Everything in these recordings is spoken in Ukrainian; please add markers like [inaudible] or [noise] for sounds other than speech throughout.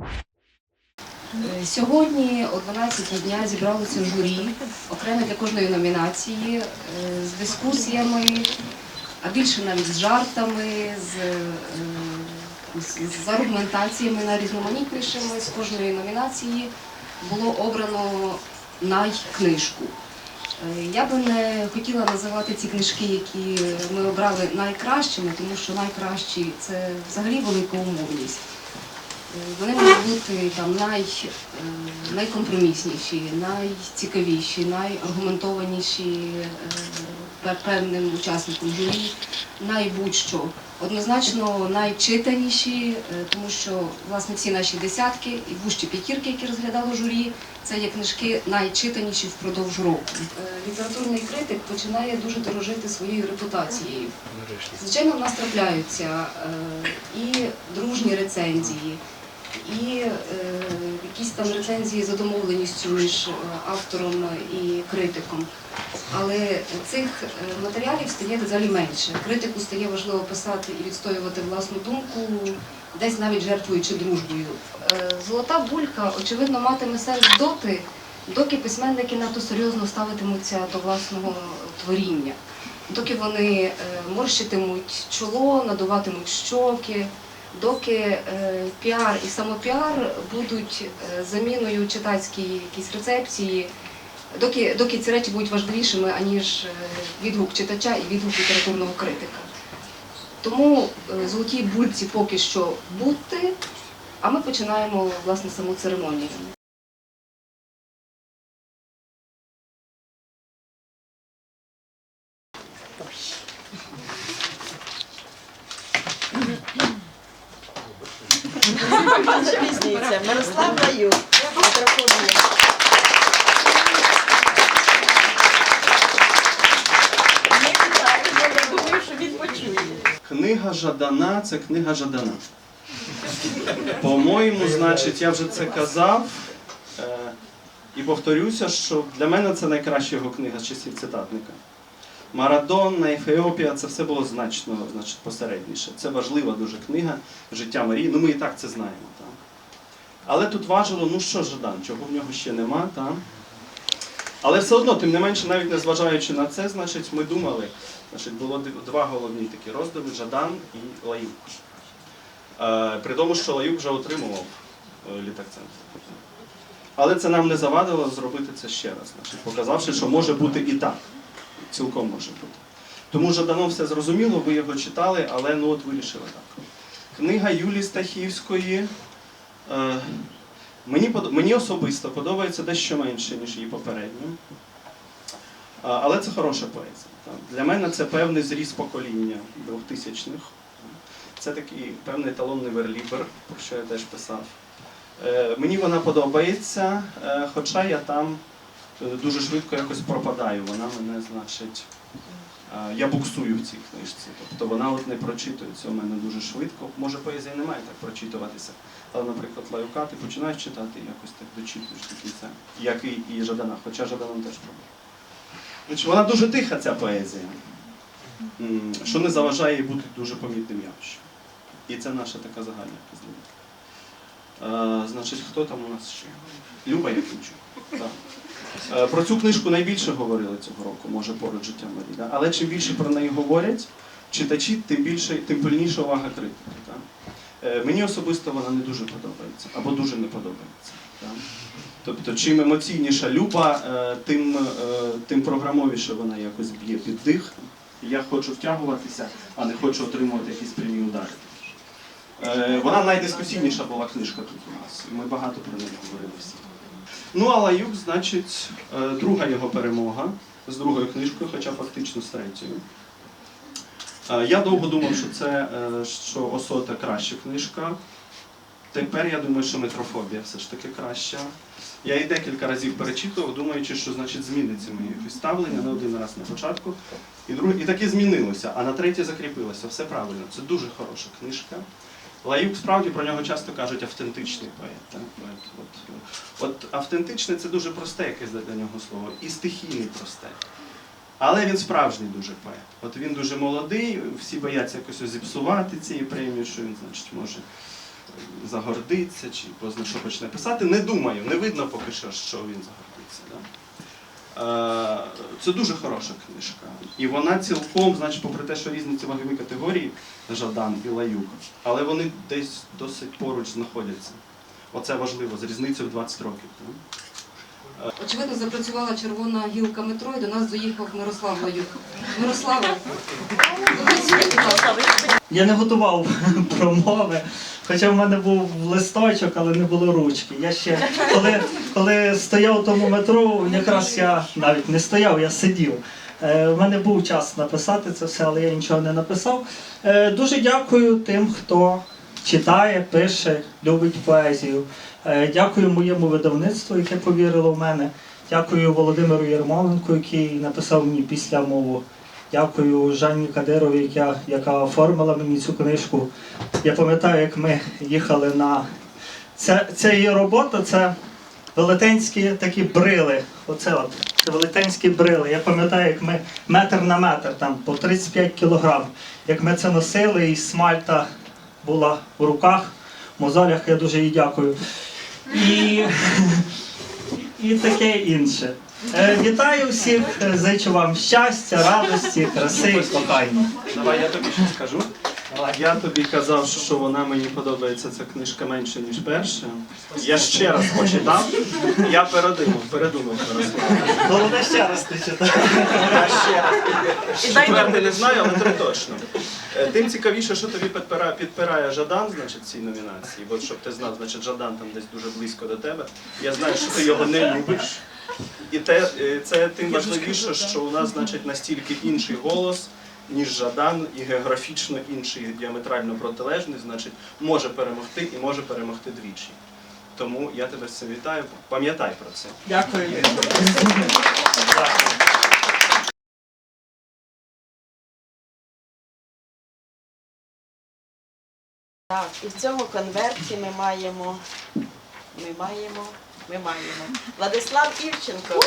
Е, Сьогодні о 12 дня зібралося журі окремо для кожної номінації е, з дискусіями, а більше навіть з жартами, з, е, з, з аргументаціями найрізноманітнішими з кожної номінації було обрано найкнижку. Я би не хотіла називати ці книжки, які ми обрали найкращими, тому що найкращі це взагалі велика умовність. Вони можуть бути там най, е, найкомпромісніші, найцікавіші, найаргументованіші е, певним учасникам журі, найбудь-що. Однозначно найчитаніші, е, тому що власне всі наші десятки і вужчі п'ятірки, які розглядало журі, це є книжки найчитаніші впродовж року. Літературний критик починає дуже дорожити своєю репутацією. Звичайно, в нас трапляються і дружні рецензії, і е, якісь там рецензії за домовленістю між е, автором і критиком. Але цих е, матеріалів стає дедалі менше. Критику стає важливо писати і відстоювати власну думку, десь навіть жертвуючи дружбою. Е, Золота булька, очевидно, матиме сенс доти, доки письменники надто серйозно ставитимуться до власного творіння. Доки вони морщитимуть чоло, надуватимуть щоки, доки е, піар і самопіар будуть е, заміною читацькій якісь рецепції, доки, доки ці речі будуть важливішими, аніж е, відгук читача і відгук літературного критика. Тому золотій бульці поки що бути, а ми починаємо власне саму церемонію. Запізнюється. Мирослав Лаюк. Мікрофон є. Не вітаю, я думаю, що він почує. Книга Жадана це книга Жадана. По-моєму, значить, я вже це казав. Е, і повторюся, що для мене це найкраща його книга з часів цитатника. Марадонна, Ефеопія це все було значно значить, посередніше. Це важлива дуже книга життя Марії. Ну ми і так це знаємо. Так? Але тут важило, ну що Жадан, чого в нього ще нема. Так? Але все одно, тим не менше, навіть незважаючи на це, значить, ми думали, значить, було два головні такі розділи Жадан і Лаюк. Е, при тому, що Лаюк вже отримував е, літакцент. Але це нам не завадило зробити це ще раз, значить, показавши, що може бути і так. Цілком може бути. Тому Жаданом все зрозуміло, ви його читали, але ну от вирішили так. Книга Юлії Стахівської. Е, Мені, мені особисто подобається дещо менше, ніж її попередньо. Але це хороша поезія. Для мене це певний зріз покоління 2000-х. Це такий певний еталонний верлібер, про що я теж писав. Е, Мені вона подобається, е, хоча я там дуже швидко якось пропадаю. Вона мене, значить, е, я буксую в цій книжці. Тобто вона от не прочитується у мене дуже швидко. Може, поезія не має так прочитуватися. Але, наприклад, Лаюка, ти починаєш читати якось так дочитуєш до кінця, як і, і Жадана, хоча Жаданом теж пробує. Значить, вона дуже тиха, ця поезія, що не заважає їй бути дуже помітним явищем. І це наша така загальна казлива. Е, значить, хто там у нас ще? Люба Якимчук. Так. Е, Про цю книжку найбільше говорили цього року, може поруч життя Марії. Да? Але чим більше про неї говорять читачі, тим більше, тим пильніша увага критики. Так? Е, Мені особисто вона не дуже подобається, або дуже не подобається. Так? Тобто, чим емоційніша люба, е, тим, тим програмовіше вона якось б'є під дих. Я хочу втягуватися, а не хочу отримувати якісь прямі удари. Вона найдискусійніша була книжка тут у нас, ми багато про неї говорили всі. Ну, а Лаюк, значить, е, друга його перемога з другою книжкою, хоча фактично з третьою. Е, Я довго думав, що це е, що Осота краща книжка. Тепер я думаю, що метрофобія все ж таки краща. Я її декілька разів перечитував, думаючи, що значить зміниться моє якесь ставлення не один раз на початку. І, друг... і таки змінилося, а на третє закріпилося. Все правильно. Це дуже хороша книжка. Лаюк справді про нього часто кажуть автентичний поет. Так? Поет. От, от автентичне це дуже просте якесь для нього слово, і стихійний просте. Але він справжній дуже поет. От він дуже молодий, всі бояться якось зіпсувати цієї премії, що він, значить, може загордиться, чи позна що почне писати. Не думаю, не видно поки що, що він загордиться. Да? Е, Це дуже хороша книжка. І вона цілком, значить, попри те, що різні ці вагові категорії, Жадан і Лаюк, але вони десь досить поруч знаходяться. Оце важливо, з різницею в 20 років. Очевидно, запрацювала червона гілка метро і до нас доїхав Мирослав Лаюк. Ласка. Я не готував [laughs] промови, хоча в мене був листочок, але не було ручки. Я ще коли, коли стояв у тому метро, якраз я навіть не стояв, я сидів. Е, У мене був час написати це все, але я нічого не написав. Е, Дуже дякую тим, хто читає, пише, любить поезію. Е, Дякую моєму видавництву, яке повірило в мене. Дякую Володимиру Єрмоленку, який написав мені після мову. Дякую Жанні Кадирові, яка, яка оформила мені цю книжку. Я пам'ятаю, як ми їхали на це, це її робота, це велетенські такі брили. Оце от це велетенські брили. Я пам'ятаю, як ми метр на метр, там по 35 кілограм. Як ми це носили, і смальта була в руках, мозолях, я дуже їй дякую. І, і таке інше. Е, Вітаю всіх, е, зичу вам щастя, радості, краси і кохання. Давай я тобі щось скажу. Я тобі казав, що вона мені подобається ця книжка менше, ніж перша. Я ще раз почитав, я передумав, передумав. Головне ще раз ти читав. Я ще раз. Четверте не знаю, але три точно. Е, Тим цікавіше, що тобі підпирає, підпирає Жадан, значить, цій номінації. Бо щоб ти знав, значить, Жадан там десь дуже близько до тебе. Я знаю, що ти його не любиш. І те, е, це тим важливіше, що у нас, значить, настільки інший голос, ніж Жадан, і географічно інший, діаметрально протилежний, значить, може перемогти і може перемогти двічі. Тому я тебе з цим вітаю. Пам'ятай про це. Дякую. Так, і в цьому конверті ми маємо, ми маємо, ми маємо Владислав Івченко.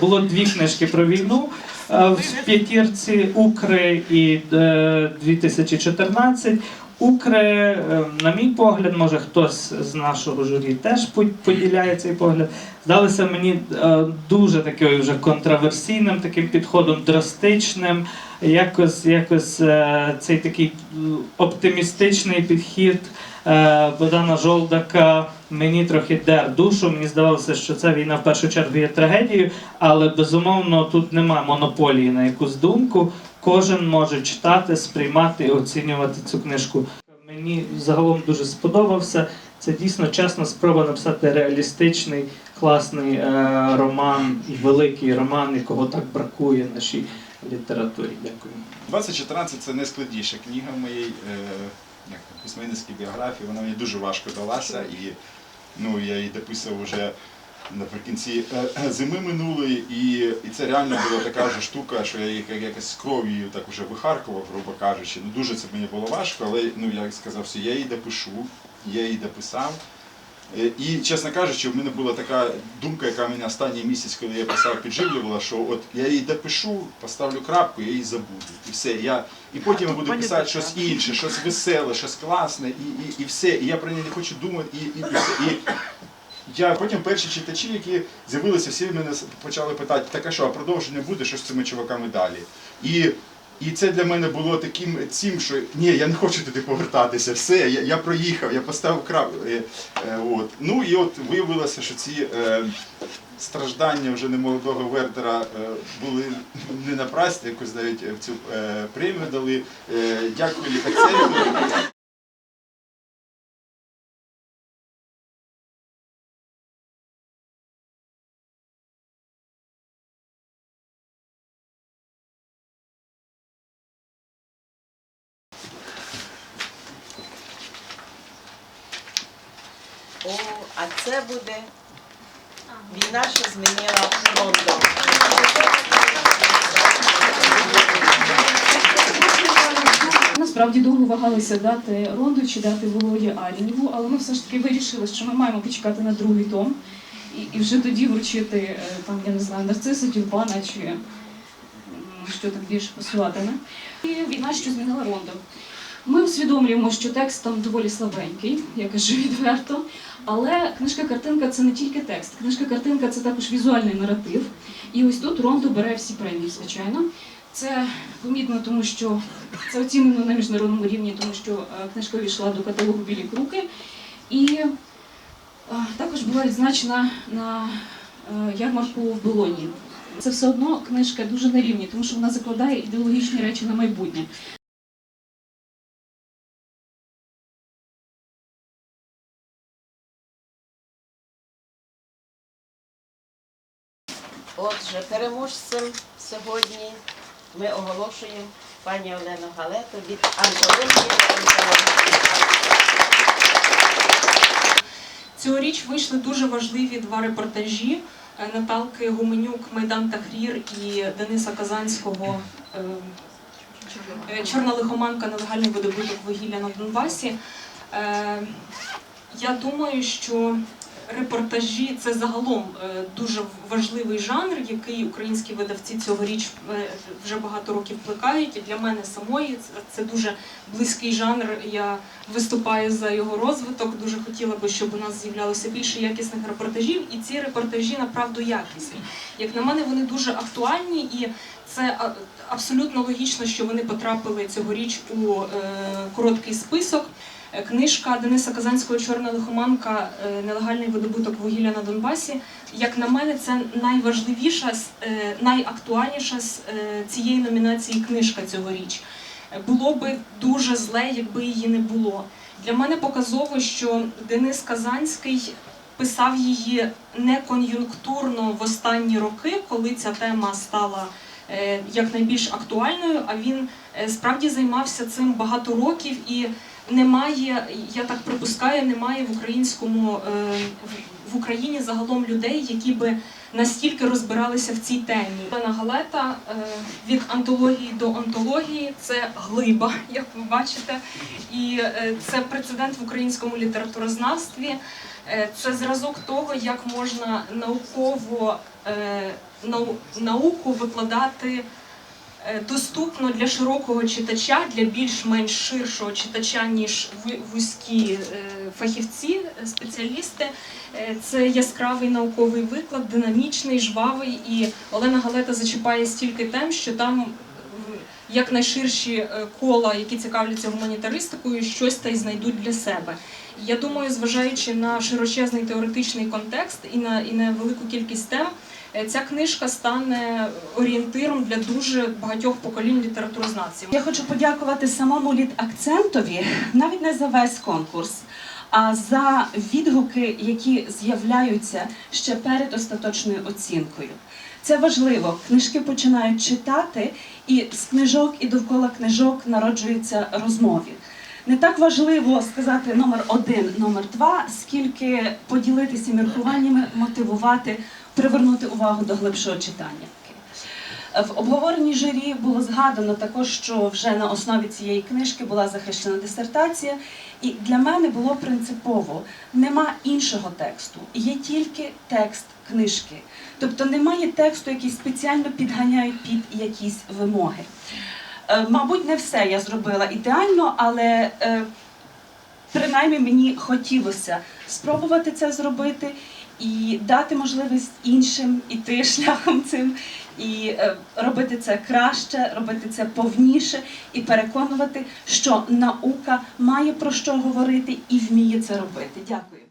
Було дві книжки про війну е, в п'ятірці Укри і е, 2014. Укри, е, на мій погляд, може хтось з нашого журі теж поділяє цей погляд. Здалося мені е, дуже таким вже контраверсійним таким підходом, драстичним. Якось, якось е, цей такий е, оптимістичний підхід е, Богдана Жолдака мені трохи дер душу. Мені здавалося, що ця війна в першу чергу є трагедією, але безумовно тут немає монополії на якусь думку. Кожен може читати, сприймати і оцінювати цю книжку. Мені загалом дуже сподобався. Це дійсно чесна спроба написати реалістичний, класний е, роман і великий роман, якого так бракує нашій літературі. Дякую. 2014 це найскладніша книга в моїй е, письменницькій біографії. Вона мені дуже важко далася, і ну, я її дописував вже наприкінці е, зими минулої, і, і це реально була така ж штука, що я як- якось кров'ю так уже вихаркував, грубо кажучи. Ну, дуже це мені було важко, але ну, я сказав, що я її допишу, я її дописав. Е, І, чесно кажучи, в мене була така думка, яка мене останній місяць, коли я писав, підживлювала, що от я її допишу, поставлю крапку, я її забуду. І все. Я, і потім я буду писати щось інше, щось веселе, щось класне, і, і, і все. І я про неї не хочу думати, і, і, і. І я потім перші читачі, які з'явилися, всі мене почали питати, так а що, а продовження буде, що з цими чуваками далі? І і це для мене було таким цим, що ні, я не хочу туди повертатися. Все, я, я проїхав, я поставив крав. Е, е, от. Ну і от виявилося, що ці е, страждання вже немолодого Вердера е, були не напрасні, якось навіть в цю е, премію дали. Е, дякую лікаценту. О, а це буде війна, що змінила Лондон. Насправді довго вагалися дати Ронду чи дати Володі Арінєву, але ми все ж таки вирішили, що ми маємо почекати на другий том і, і вже тоді вручити е, там, я не знаю, нарцису, тюльпана чи що так більше пасуватиме. І війна, що змінила рондо. Ми усвідомлюємо, що текст там доволі слабенький, я кажу відверто. Але книжка-картинка це не тільки текст. Книжка-картинка це також візуальний наратив. І ось тут Рондо бере всі премії, звичайно. Це помітно, тому що це оцінено на міжнародному рівні, тому що е, книжка увійшла до каталогу Білі круки. І е, також була відзначена на е, ярмарку в Болоні. Це все одно книжка дуже на рівні, тому що вона закладає ідеологічні речі на майбутнє. Отже, переможцем сьогодні ми оголошуємо пані Олену Галету від антології. Цьогоріч вийшли дуже важливі два репортажі е, Наталки Гуменюк, Майдан Тахрір і Дениса Казанського е, е, Чорна лихоманка нелегальний видобуток вугілля на Донбасі. Я думаю, що репортажі це загалом е, дуже важливий жанр, який українські видавці цьогоріч е, вже багато років плекають. І для мене самої це- дуже близький жанр. Я виступаю за його розвиток. Дуже хотіла би, щоб у нас з'являлося більше якісних репортажів, і ці репортажі направду якісні. Як на мене, вони дуже актуальні, і це абсолютно логічно, що вони потрапили цьогоріч у е, короткий список. Е, Книжка Дениса Казанського Чорна лихоманка е, Нелегальний видобуток вугілля на Донбасі. Як на мене, це найважливіша, е, найактуальніша з цієї номінації книжка цьогоріч. Було би дуже зле, якби її не було. Для мене показово, що Денис Казанський писав її не кон'юнктурно в останні роки, коли ця тема стала якнайбільш актуальною. А він справді займався цим багато років і немає, я так припускаю, немає в українському е, в- Україні загалом людей, які би настільки розбиралися в цій темі. Олена Галета е, від антології до антології це глиба, [laughs] як ви бачите, і е, це прецедент в українському літературознавстві. Це зразок того, як можна науково нау- науку викладати доступно для широкого читача, для більш-менш ширшого читача, ніж вузькі е, фахівці, е, спеціалісти. Е, Це яскравий науковий виклад, динамічний, жвавий. І Олена Галета зачіпає стільки тем, що там якнайширші е, кола, які цікавляться гуманітаристикою, щось та й знайдуть для себе. Я думаю, зважаючи на широчезний теоретичний контекст і на, і на велику кількість тем, е, ця книжка стане орієнтиром для дуже багатьох поколінь літературознавців. Я хочу подякувати самому літ-акцентові, навіть не за весь конкурс, а за відгуки, які з'являються ще перед остаточною оцінкою. Це важливо. Книжки починають читати, і з книжок і довкола книжок народжуються розмови. Не так важливо сказати номер один, номер два, скільки поділитися міркуваннями, мотивувати, привернути увагу до глибшого читання. В обговоренні журі було згадано також, що вже на основі цієї книжки була захищена дисертація, і для мене було принципово нема іншого тексту, є тільки текст книжки. Тобто немає тексту, який спеціально підганяють під якісь вимоги. Е, Мабуть, не все я зробила ідеально, але е, принаймні мені хотілося спробувати це зробити і дати можливість іншим іти [laughs] шляхом цим, і е, робити це краще, робити це повніше, і переконувати, що наука має про що говорити і вміє це робити. Дякую.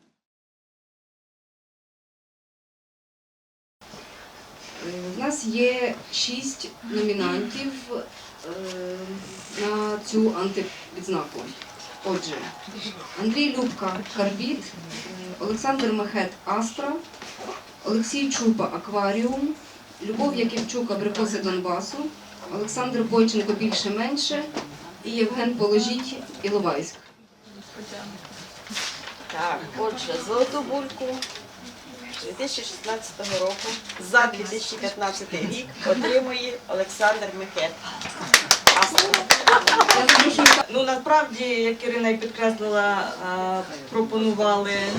Е, В нас є шість номінантів е, на цю антивідзнаку. Отже, Андрій Любка Карбіт, Олександр Мехет Астра, Олексій Чупа Акваріум, Любов Яківчук Абрикоси Донбасу, Олександр Бойченко більше менше і Євген Положіть Іловайськ. Так, отже, золоту бульку 2016 року за 2015 рік отримує Олександр Мехет. Я Ну насправді, як Ірина і підкреслила, е, пропонували е,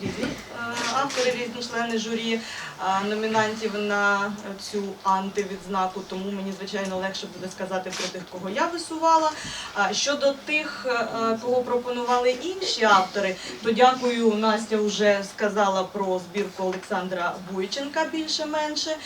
різні автори, різні члени журі е, номінантів на цю антивідзнаку, тому мені звичайно легше буде сказати про тих, кого я висувала. Щодо тих, е, кого пропонували інші автори, то дякую, Настя вже сказала про збірку Олександра Бойченка більше-менше.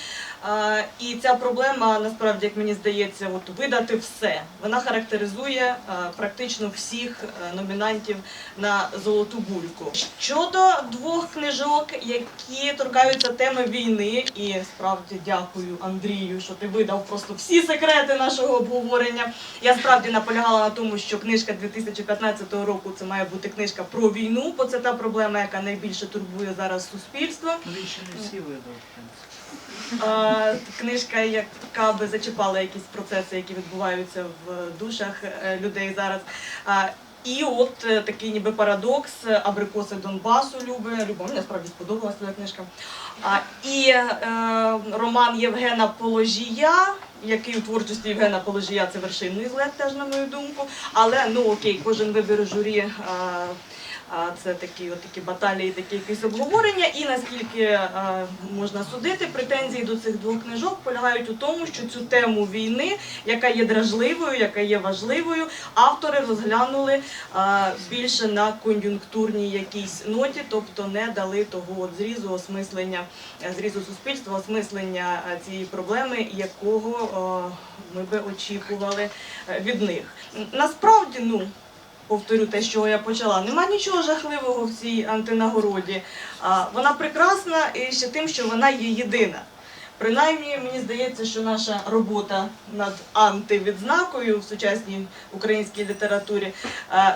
І ця проблема насправді, як мені здається, от видати все. Вона характеризує е, практично всіх номінантів на золоту бульку. Щодо двох книжок, які торкаються теми війни, і справді дякую Андрію, що ти видав просто всі секрети нашого обговорення. Я справді наполягала на тому, що книжка 2015 року це має бути книжка про війну, бо це та проблема, яка найбільше турбує зараз суспільство. Він ще не всі видав, Книжка, яка би зачіпала якісь процеси, які відбуваються в душах е, людей зараз. І от е, такий ніби парадокс е, Абрикоси Донбасу Люби. Люба, мені справді сподобалася твоя книжка. А, І е, роман Євгена Положія, який у творчості Євгена Положія це вершинний злет, теж на мою думку. Але ну окей, кожен вибір журі. е, це такі, от такі баталії, такі якісь обговорення. І наскільки е, можна судити, претензії до цих двох книжок полягають у тому, що цю тему війни, яка є дражливою, яка є важливою, автори розглянули е, більше на кон'юнктурній якійсь ноті, тобто не дали того от зрізу осмислення, е, зрізу суспільства, осмислення цієї проблеми, якого ми би очікували від них. Насправді, ну повторю те, що я почала. Нема нічого жахливого в цій антинагороді. А, Вона прекрасна і ще тим, що вона є єдина. Принаймні, мені здається, що наша робота над антивідзнакою в сучасній українській літературі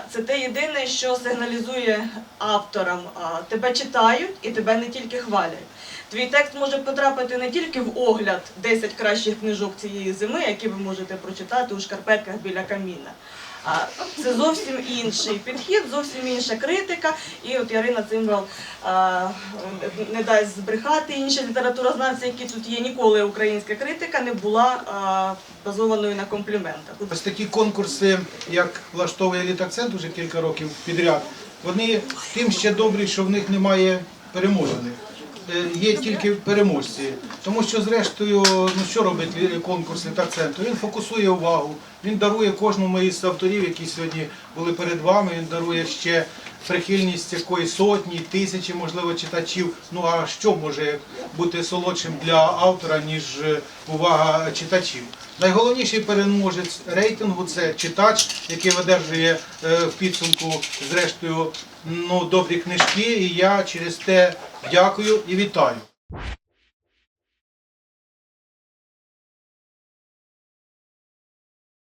це те єдине, що сигналізує авторам. Тебе читають і тебе не тільки хвалять. Твій текст може потрапити не тільки в огляд 10 кращих книжок цієї зими, які ви можете прочитати у шкарпетках біля каміна. А це зовсім інший підхід, зовсім інша критика. І от Ярина Цимбал не дасть збрехати інші літературознавці, які тут є. Ніколи українська критика не була а, базованою на компліментах. Ось такі конкурси, як влаштовує літакцент уже кілька років підряд, вони тим ще добрі, що в них немає переможених. Е, Є тільки переможці. Тому що, зрештою, ну що робить конкурс літак центру? Він фокусує увагу, він дарує кожному із авторів, які сьогодні були перед вами, він дарує ще прихильність якої сотні, тисячі, можливо, читачів. Ну а що може бути солодшим для автора, ніж е, увага читачів? Найголовніший переможець рейтингу це читач, який видержує е, в підсумку, зрештою, ну, добрі книжки. І я через те дякую і вітаю.